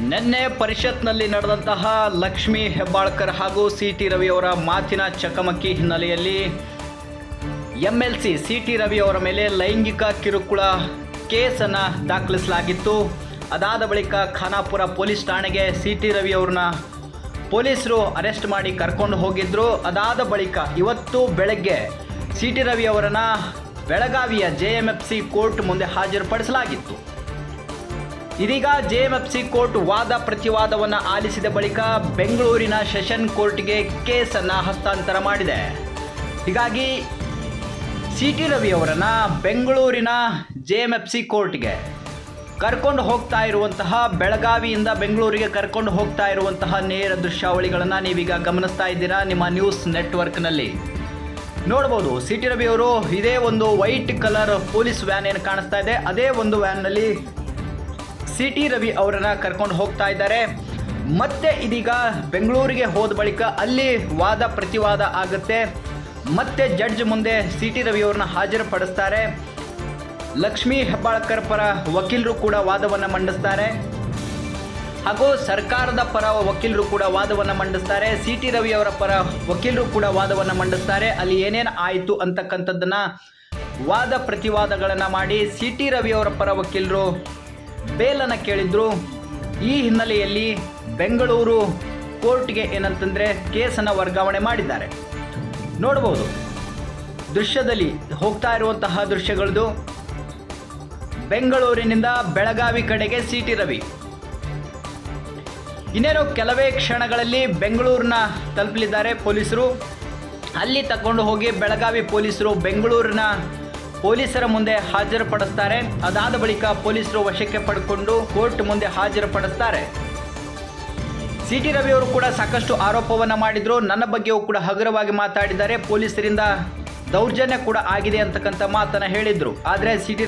ನಿನ್ನೆ ಪರಿಷತ್ನಲ್ಲಿ ನಡೆದಂತಹ ಲಕ್ಷ್ಮೀ ಹೆಬ್ಬಾಳ್ಕರ್ ಹಾಗೂ ಸಿ ಟಿ ರವಿಯವರ ಮಾತಿನ ಚಕಮಕಿ ಹಿನ್ನೆಲೆಯಲ್ಲಿ M L C C T ರವಿಯವರ ಮೇಲೆ ಲೈಂಗಿಕ ಕಿರುಕುಳ ಕೇಸನ್ನು ದಾಖಲಿಸಲಾಗಿತ್ತು. ಅದಾದ ಬಳಿಕ ಖಾನಾಪುರ ಪೊಲೀಸ್ ಠಾಣೆಗೆ ಸಿ ಟಿ ರವಿಯವ್ರನ್ನ ಪೊಲೀಸರು ಅರೆಸ್ಟ್ ಮಾಡಿ ಕರ್ಕೊಂಡು ಹೋಗಿದ್ದರು ಅದಾದ ಬಳಿಕ ಇವತ್ತು ಬೆಳಗ್ಗೆ ಸಿ ಟಿ ರವಿಯವರನ್ನ ಬೆಳಗಾವಿಯ J M F C court ಮುಂದೆ ಹಾಜರುಪಡಿಸಲಾಗಿತ್ತು. ಇದೀಗ ಜೆಎಂಎಫ್ಸಿ ಕೋರ್ಟ್ ವಾದ ಪ್ರತಿವಾದವನ್ನು ಆಲಿಸಿದ ಬಳಿಕ ಬೆಂಗಳೂರಿನ ಸೆಷನ್ ಕೋರ್ಟ್ಗೆ ಕೇಸನ್ನು ಹಸ್ತಾಂತರ ಮಾಡಿದೆ. ಹೀಗಾಗಿ ಸಿ ಟಿ ರವಿಯವರನ್ನು ಬೆಂಗಳೂರಿನ ಜೆಎಂಎಫ್ಸಿ ಕೋರ್ಟ್ಗೆ ಕರ್ಕೊಂಡು ಹೋಗ್ತಾ ಇರುವಂತಹ ಬೆಳಗಾವಿಯಿಂದ ಬೆಂಗಳೂರಿಗೆ ಕರ್ಕೊಂಡು ಹೋಗ್ತಾ ಇರುವಂತಹ ನೇರ ದೃಶ್ಯಾವಳಿಗಳನ್ನು ನೀವೀಗ ಗಮನಿಸ್ತಾ ಇದ್ದೀರಾ ನಿಮ್ಮ ನ್ಯೂಸ್ ನೆಟ್ವರ್ಕ್ನಲ್ಲಿ. ನೋಡ್ಬೋದು ಸಿ ಟಿ ರವಿಯವರು ಇದೇ ಒಂದು ವೈಟ್ ಕಲರ್ ಪೊಲೀಸ್ ವ್ಯಾನ್ ಏನು ಕಾಣಿಸ್ತಾ ಇದೆ. ಅದೇ ಒಂದು ವ್ಯಾನ್ನಲ್ಲಿ ಸಿ ಟಿ ರವಿ ಅವರನ್ನ ಕರ್ಕೊಂಡು ಹೋಗ್ತಾ ಇದ್ದಾರೆ. ಮತ್ತೆ ಇದೀಗ ಬೆಂಗಳೂರಿಗೆ ಹೋದ ಬಳಿಕ ಅಲ್ಲಿ ವಾದ ಪ್ರತಿವಾದ ಆಗುತ್ತೆ. ಮತ್ತೆ ಜಡ್ಜ್ ಮುಂದೆ ಸಿ ಟಿ ರವಿ ಅವ್ರನ್ನ ಹಾಜರುಪಡಿಸ್ತಾರೆ. ಲಕ್ಷ್ಮೀ ಹೆಬ್ಬಾಳ್ಕರ್ ಪರ ವಕೀಲರು ಕೂಡ ವಾದವನ್ನು ಮಂಡಿಸ್ತಾರೆ. ಹಾಗೂ ಸರ್ಕಾರದ ಪರ ವಕೀಲರು ಕೂಡ ವಾದವನ್ನು ಮಂಡಿಸ್ತಾರೆ. ಸಿ ಟಿ ರವಿ ಅವರ ಪರ ವಕೀಲರು ಕೂಡ ವಾದವನ್ನು ಮಂಡಿಸ್ತಾರೆ. ಅಲ್ಲಿ ಏನೇನು ಆಯಿತು ಅಂತಕ್ಕಂಥದ್ದನ್ನು ವಾದ ಪ್ರತಿವಾದಗಳನ್ನು ಮಾಡಿ ಸಿ ಟಿ ರವಿ ಅವರ ಪರ ವಕೀಲರು ಬೇಲನ್ನು ಕೇಳಿದ್ರು, ಈ ಹಿನ್ನೆಲೆಯಲ್ಲಿ ಬೆಂಗಳೂರು ಕೋರ್ಟ್ಗೆ ಏನಂತಂದರೆ ಕೇಸನ್ನು ವರ್ಗಾವಣೆ ಮಾಡಿದ್ದಾರೆ. ನೋಡ್ಬೋದು. ದೃಶ್ಯದಲ್ಲಿ ಹೋಗ್ತಾ ಇರುವಂತಹ ದೃಶ್ಯಗಳದು, ಬೆಂಗಳೂರಿನಿಂದ ಬೆಳಗಾವಿ ಕಡೆಗೆ ಸಿ ಟಿ ರವಿ. ಇನ್ನೇನು ಕೆಲವೇ ಕ್ಷಣಗಳಲ್ಲಿ ಬೆಂಗಳೂರಿನ ತಲುಪಲಿದ್ದಾರೆ ಪೊಲೀಸರು. ಅಲ್ಲಿ ತಗೊಂಡು ಹೋಗಿ ಬೆಳಗಾವಿ ಪೊಲೀಸರು ಬೆಂಗಳೂರಿನ ಪೊಲೀಸರ ಮುಂದೆ ಹಾಜರುಪಡಿಸ್ತಾರೆ. ಅದಾದ ಬಳಿಕ ಪೊಲೀಸರು ವಶಕ್ಕೆ ಪಡ್ಕೊಂಡು ಕೋರ್ಟ್ ಮುಂದೆ ಹಾಜರುಪಡಿಸ್ತಾರೆ. ಸಿ ಟಿ ರವಿ ಅವರು ಕೂಡ ಸಾಕಷ್ಟು ಆರೋಪವನ್ನು ಮಾಡಿದ್ರು. ನನ್ನ ಬಗ್ಗೆಯೂ ಕೂಡ ಹಗುರವಾಗಿ ಮಾತಾಡಿದ್ದಾರೆ. ಪೊಲೀಸರಿಂದ ದೌರ್ಜನ್ಯ ಕೂಡ ಆಗಿದೆ ಅಂತಕ್ಕಂಥ ಮಾತನ್ನು ಹೇಳಿದ್ರು. ಆದರೆ ಸಿ ಟಿ